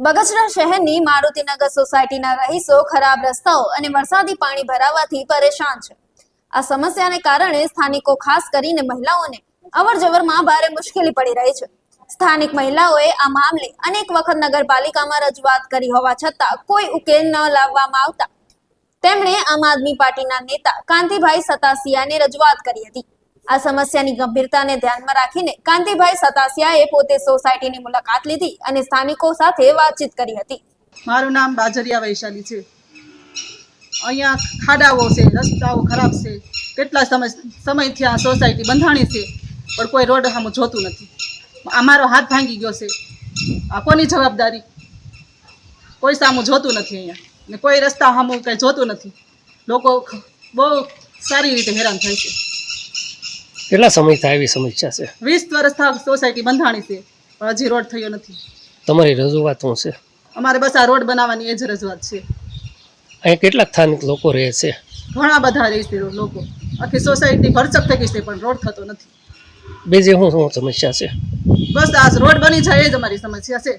બગસરા શહેરની મારુતિનગર સોસાયટીના રહીશો ખરાબ રસ્તાઓ અને વરસાદી પાણી ભરાવાથી પરેશાન છે. આ સમસ્યાને કારણે સ્થાનિકો ખાસ કરીને મહિલાઓને અવરજવરમાં ભારે મુશ્કેલી પડી રહી છે. સ્થાનિક મહિલાઓએ આ મામલે અનેક વખત નગરપાલિકામાં રજૂઆત કરી હોવા છતાં કોઈ ઉકેલ ન લાવવામાં આવતા. તેમણે આમ આદમી પાર્ટીના નેતા કાંતિભાઈ સતાસિયાને રજૂઆત કરી હતી. આ સમસ્યાની ગંભીરતાને ધ્યાનમાં રાખીને કાંતિભાઈ સતાસિયાએ પોતે સોસાયટીની મુલાકાત લીધી અને સ્થાનિકો સાથે વાતચીત કરી હતી. મારું નામ બાજરિયા વૈશાલી છે. અહીંયા ખાડાઓ છે, રસ્તાઓ ખરાબ છે, કેટલા સમય સમયથી આ સોસાયટી બંધાણી છે, પણ કોઈ રોડ સામે જોતું નથી. અમારો હાથ ભાંગી ગયો છે. આ કોની જવાબદારી? કોઈ સામું જોતું નથી અહીંયા. ને કોઈ રસ્તા સામું કંઈ જોતું નથી. લોકો બહુ સારી રીતે હેરાન થાય છે. કેટલા સમયથી આવી સમસ્યા છે? વીસ વર્ષથી સોસાયટી બંધાણી છે પણ હજી રોડ થયો નથી. તમારી રજૂઆત શું છે? અમારે બસ આ રોડ બનાવવાની એ જ રજૂઆત છે. અહીં કેટલા સ્થાનિક લોકો રહે છે? ઘણા બધા રહે છે લોકો. આખી સોસાયટી ભરચક થઈ ગઈ છે પણ રોડ થતો નથી. બીજી શું શું સમસ્યા છે? બસ આ રોડ બની જાય એ જ અમારી સમસ્યા છે.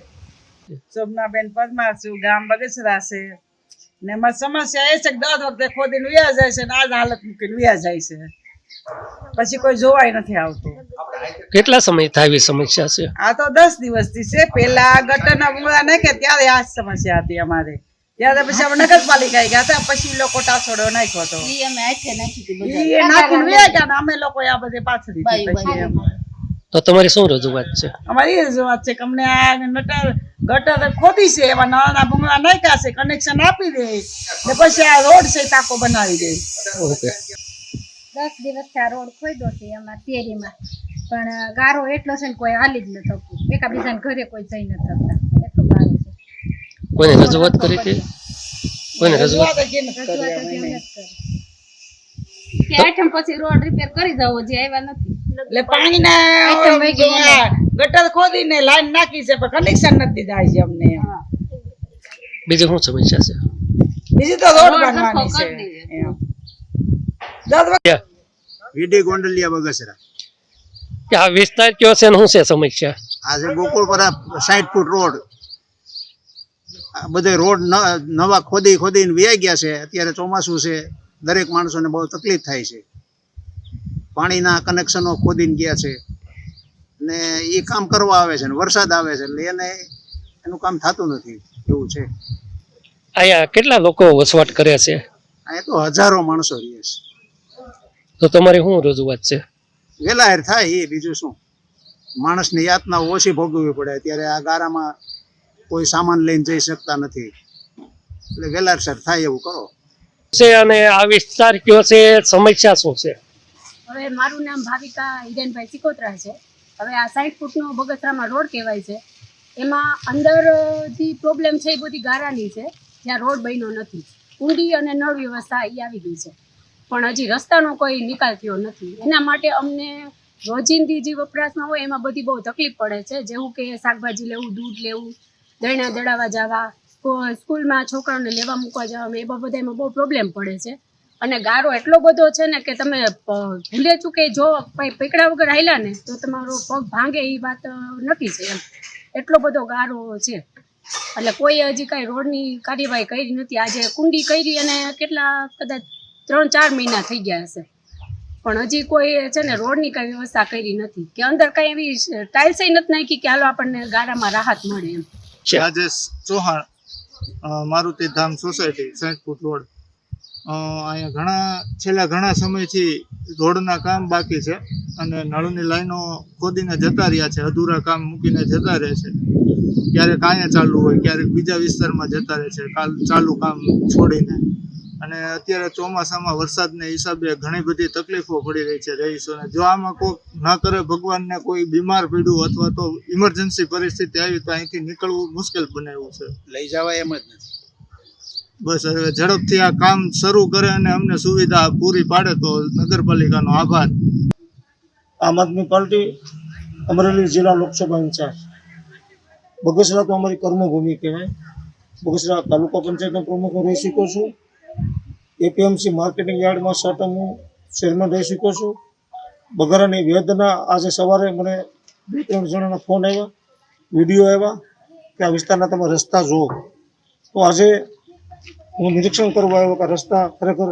શોભનાબેન પરમાર છું ગામ બગસરા છે. ને અમારી સમસ્યા એ છે કે દર વખતે ખોદીને વ્યા જાય છે ને આજ હાલત મૂકીને વ્યા જાય છે. પછી કોઈ જોવાય નથી આવતું. કેટલા સમય થાય સમસ્યા છે? આ તો દસ દિવસથી છે. પેલા ગટરના મૂળા નાખ્યા ત્યારે આ સમસ્યા હતી અમારે. ત્યારે પછી અમે નગરપાલિકા ગયા હતા પછી લોકો ટાસોડો નાખ્યો હતો. એ નાખીને વ્યા ગયા અમે લોકો આ બધે પાછળ તો તમારી શું રજૂઆત છે? અમારી એ રજૂઆત છે કે અમને આ ગટર ગટર ખોદી છે એમાં નાના ભૂંગળા નાખ્યા છે કનેક્શન આપી દે. ને પછી આ રોડ છે તાકો બનાવી દે. ઓકે. દસ દિવસથી આ રોડ ખોદ્યો છે એમાં તેરીમાં પણ ગારો એટલો છે ને કોઈ હાલી જ ન થતું. એકાબીજાને ઘરે કોઈ જઈ ન થતા. એટલો ગારો છે. કોઈને રજૂઆત કરી હતી? કોઈને રજૂઆત. કે આઠમ પછી રોડ રિપેર કરી દવો જે આવ્યા નથી. એટલે એને. આ ગટર ખોદીને લાઈન નાખી છે પણ કનેક્શન નથી થાય છે અમને. બીજું શું સમસ્યા છે? બીજી તો રોડ રોડ બનવાની છે કરી દઈએ. એમ. દર વખતે વીડી ગોંડલિયા બગસરા. આ વિસ્તાર કયો છે ને શું છે સમસ્યા આજે ગોકુળપરા સાઈઠ ફૂટ રોડ. આ બધે રોડ નવા ખોદી ખોદીને વ્યાઈ ગયા છે. અત્યારે ચોમાસું છે. દરેક માણસોને બહુ તકલીફ થાય છે. પાણીના કનેક્શનો ખોદીને ગયા છે. ને એ કામ કરવા આવે છે ને વરસાદ આવે છે એટલે એને એનું કામ થતું નથી. એવું છે. અહીંયા કેટલા લોકો વસવાટ કરે છે? અહીંયા તો હજારો માણસો રહે છે. તો તમારી શું રજૂઆત છે? વેલાહેર થાય એ બીજું શું? માણસને યાતના ઓછી ભોગવવી પડે. અત્યારે આ ગારામાં કોઈ સામાન લઈને જઈ શકતા નથી. એટલે વેલારસર થાય એવું કરો. છે અને આ વિસ્તાર કયો છે સમસ્યા શું છે? હવે મારું નામ ભાવિકા હિરેનભાઈ સિકોત્રા છે. હવે આ સાઈઠ ફૂટનો બગસરામાં રોડ કહેવાય છે. એમાં અંદર જે પ્રોબ્લેમ છે એ બધી ગારાની છે જ્યાં રોડ બન્યો નથી. ઊંડી અને નળ વ્યવસ્થા એ આવી ગઈ છે. પણ હજી રસ્તાનો કોઈ નિકાલ થયો નથી. એના માટે અમને રોજિંદી જે વપરાશમાં હોય એમાં બધી બહુ તકલીફ પડે છે. જેવું કે શાકભાજી લેવું, દૂધ લેવું દળના દળાવા જવા, સ્કૂ- સ્કૂલમાં છોકરાઓને લેવા મૂકવા જવા, એ બધા એમાં બહુ પ્રોબ્લેમ પડે છે. અને ગારો એટલો બધો છે ને કે તમે ભૂલે ચૂકે જો કંઈ પકડા વગર હાલ્યા ને, તો તમારો પગ ભાંગે એ વાત નથી છે એમ. એટલો બધો ગારો છે. એટલે કોઈ હજી કાંઈ રોડની કાર્યવાહી કરી નથી. આજે કુંડી કરી અને કેટલા કદાચ ત્રણ ચાર મહિના થઈ ગયા હશે. પણ હજી કોઈ છે ને, રોડની કંઈ વ્યવસ્થા કરી નથી. કે અંદર કંઈ એવી ટાઇલ્સ નથી નાખી કે હાલો આપણને ગારામાં રાહત મળે એમ. Rajesh Chauhan Maruti Dham society foot road. અહીંયા ઘણા, છેલ્લા ઘણા સમયથી રોડના કામ બાકી છે અને નળની લાઈનો ખોદીને જતા રહ્યા છે, અધૂરા કામ મૂકીને જતા રહે છે. ક્યારેક અહીંયા ચાલુ હોય, ક્યારેક બીજા વિસ્તારમાં જતા રહે છે, કાલ ચાલુ કામ છોડીને. અને અત્યારે ચોમાસામાં વરસાદને હિસાબે ઘણી બધી તકલીફો પડી રહી છે રહીશોને. જો આમાં કોઈ ન કરે ભગવાનને કોઈ બીમાર પડ્યું અથવા તો ઇમરજન્સી પરિસ્થિતિ આવી તો અહીંથી નીકળવું મુશ્કેલ બને એવું છે. લઈ જવાય એમ જ નથી. બસ હવે ઝડપથી આ કામ શરૂ કરે અને અમને સુવિધા પૂરી પાડે તો નગરપાલિકાનો આભાર. આમ આદમી પાર્ટી અમરેલી જિલ્લા લોકસભા ઇન્ચાર્જ. બગસરા તો અમારી કર્મભૂમિ કહેવાય. બગસરા તાલુકા પંચાયતનો પ્રમુખ હું રહી શકું છું. એપીએમસી માર્કેટિંગ યાર્ડમાં સટમ હું ચેરમેન રહી શકું છું. બગરાની વેદના આજે સવારે મને બે ત્રણ જણાના ફોન આવ્યા વીડિયો આવ્યા કે આ વિસ્તારના તમે રસ્તા જુઓ. તો આજે હું નિરીક્ષણ કરવા આવ્યો કે રસ્તા ખરેખર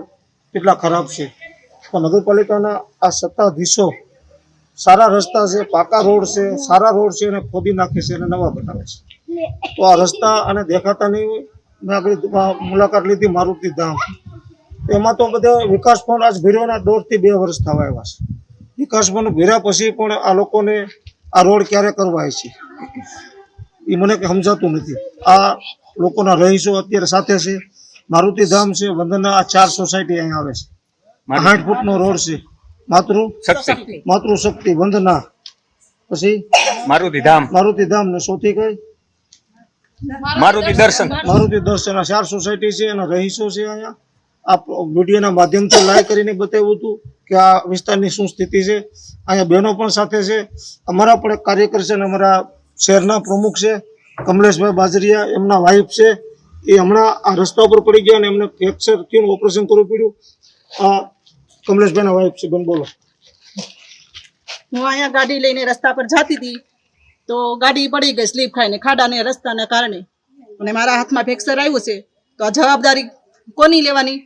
કેટલા ખરાબ છે. તો નગરપાલિકાના આ સત્તાધીશો સારા રસ્તા છે, પાકા રોડ છે, સારા રોડ છે એને ખોદી નાખે છે અને નવા બનાવે છે. તો આ રસ્તા અને દેખાતા નહીં મેં આગળ મુલાકાત લીધી, મારુતિ ધામ. એમાં તો બધા વિકાસ ફંડ આજ ભીરોના દોઢથી બે વર્ષ થવા આવ્યા છે. વિકાસ ફંડ ભીર્યા પછી પણ આ લોકોને આ રોડ ક્યારે કરવાય છે? એ મને કંઈ સમજાતું નથી. આ લોકોના રહીશો અત્યારે સાથે છે. મારુતિ ધામ છે વંદના આ ચાર સોસાયટી અહીંયા આવે છે. આઠ ફૂટનો રોડ છે. માતૃ શક્તિ. માતૃ શક્તિ વંદના. પછી? મારુતિ ધામ. મારુતિ ધામ ને સૌથી કઈ? મારુતિ દર્શન. મારુતિ દર્શન. આ ચાર સોસાયટી છે એના રહીશો છે અહીંયા. આ મીડિયાના માધ્યમથી લાઈવ કરીને બતાવ્યું હતું કે આ વિસ્તારની શું સ્થિતિ છે. અહીંયા બહેનો પણ સાથે છે. અમારા પણ કાર્યકર છે અને અમારા શહેરના પ્રમુખ છે, કમલેશભાઈ બાજરિયા. એમના વાઇફ છે. એ હમણાં આ રસ્તા ઉપર પડી ગયા અને એમને ફ્રેક્ચર થયું ઓપરેશન કરવું પડ્યું. આ કમલેશભાઈના વાઇફ છે. બેન, બોલો. હું અહીંયા ગાડી લઈને રસ્તા પર જતી હતી તો ગાડી પડી ગઈ સ્લીપ ખાઈને ખાડાને રસ્તાના કારણે. અને મારા હાથમાં ફ્રેક્ચર આવ્યું છે. તો આ જવાબદારી કોની લેવાની?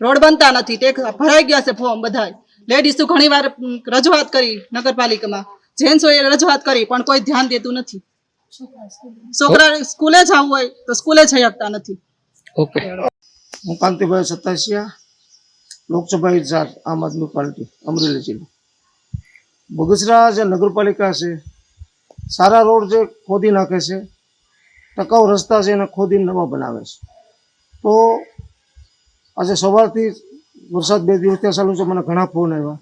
રોડ બનતા નથી. તે ભરાઈ ગયા છે ફોર્મ બધા લેડીઝો ઘણી વાર રજૂઆત કરી નગરપાલિકામાં. જેન્ટ્સોએ રજૂઆત કરી પણ કોઈ ધ્યાન દેતું નથી. છોકરા સ્કૂલે જવું હોય તો સ્કૂલે જઈ શકતા નથી. ઓકે. હું કાંતિભાઈ સતાસિયા લોકસભા ઇન્ચાર્જ આમ આદમી પાર્ટી અમરેલી જિલ્લો. બગસરા જે નગરપાલિકા છે સારા રોડ જે ખોદી નાખે છે ટકાઉ રસ્તા છે એને ખોદીને નવા બનાવે છે તો આજે સવારથી વરસાદ બે દિવસ ત્યાં ચાલુ છે, મને ઘણા ફોન આવ્યા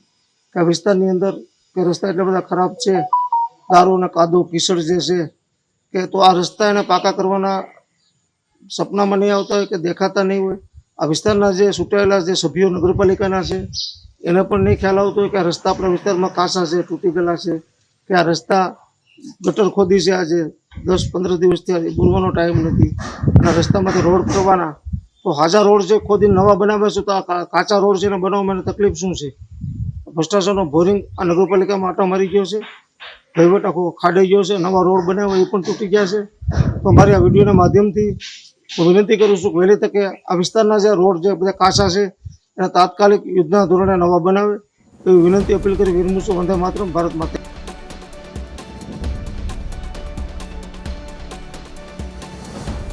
કે આ વિસ્તારની અંદર કે રસ્તા એટલા બધા ખરાબ છે, દારૂ અને કાદવ કિસડ જે છે, કે તો આ રસ્તા એને પાકા કરવાના સપનામાં નહીં આવતા હોય કે દેખાતા નહીં હોય. આ વિસ્તારના જે ચૂંટાયેલા જે સભ્યો નગરપાલિકાના છે, એને પણ નહીં ખ્યાલ આવતો હોય કે આ રસ્તા આપણા વિસ્તારમાં કાંસા છે, તૂટી ગયેલા છે, કે આ રસ્તા ગટર ખોદી છે આજે. દસ પંદર દિવસથી આજે બોલવાનો ટાઈમ નથી. અને રસ્તામાંથી રોડ કરવાના તો હાજા રોડ છે, ખોદીને નવા બનાવે છે, તો આ કાચા રોડ છે, એને બનાવવામાં તકલીફ શું છે? ભ્રષ્ટાચારનો બોરિંગ આ નગરપાલિકામાં આટો મારી ગયો છે વહીવટ આખો ખાડાઈ ગયો છે, નવા રોડ બનાવ્યા, એ પણ તૂટી ગયા છે. તો મારી આ વિડીયોના માધ્યમથી હું વિનંતી કરું છું કે વહેલી તકે આ વિસ્તારના જે રોડ જે બધા કાચા છે, એને તાત્કાલિક યુદ્ધના ધોરણે નવા બનાવે, એવી વિનંતી અપીલ કરી વિરમું છું વંદે માત્ર ભારત માતા